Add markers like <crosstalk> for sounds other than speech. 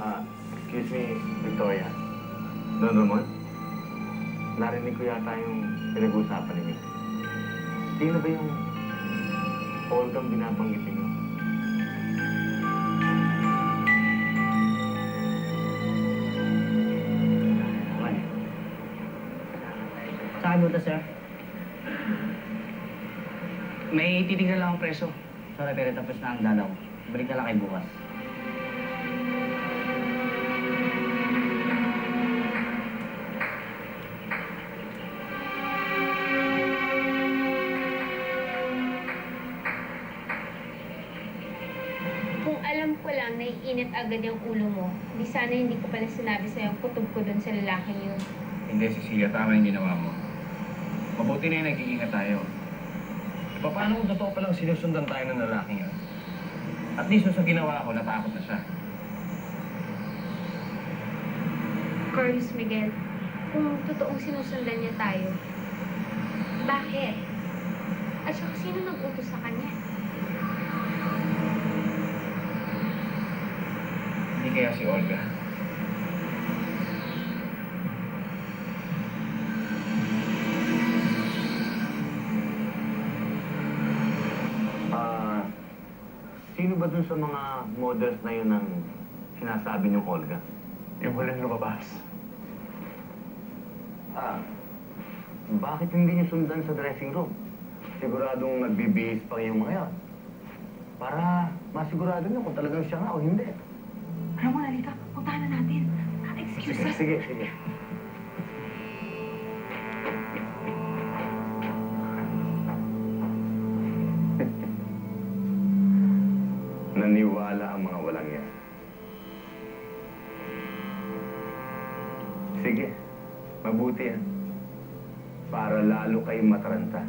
Ah, excuse me, Victoria. Don Ramon? Narinig ko yata yung pinag-uusapan ninyo. Sino ba yung Olgang binabanggit ninyo? Saan mo to, sir? May titignan lang ang preso. Sorry, pero tapos na ang dalaw. Balik na lang kay bukas. Alam ko lang na iinit agad yung ulo mo, di sana hindi ko pala sinabi sa'yo ang kutob ko dun sa lalaking yun. Hindi, Cecilia, tama yung ginawa mo. Mabuti na yung nag-iingat tayo. E, paano kung totoo palang sinusundan tayo ng lalaking yun? At least sa ginawa ko, natakot na siya. Carlos Miguel, kung totoong sinusundan niya tayo, bakit? At saka sino nag-utos sa kanya? Hindi kaya si Olga. Ah, sino ba dun sa mga models na yun ang sinasabi niyong Olga? Yung walang lumabas. Ah, bakit hindi niyo sundan sa dressing room? Siguradong nagbibihis pa yung mga yan. Para masigurado niyo kung talagang siya nga o hindi. Alam mo, Lalita, puntahan na natin. Excuse Sige, us. sige, sige. <laughs> Naniwala ang mga walang yan. Sige, mabuti yan. Para lalo kayong mataranta.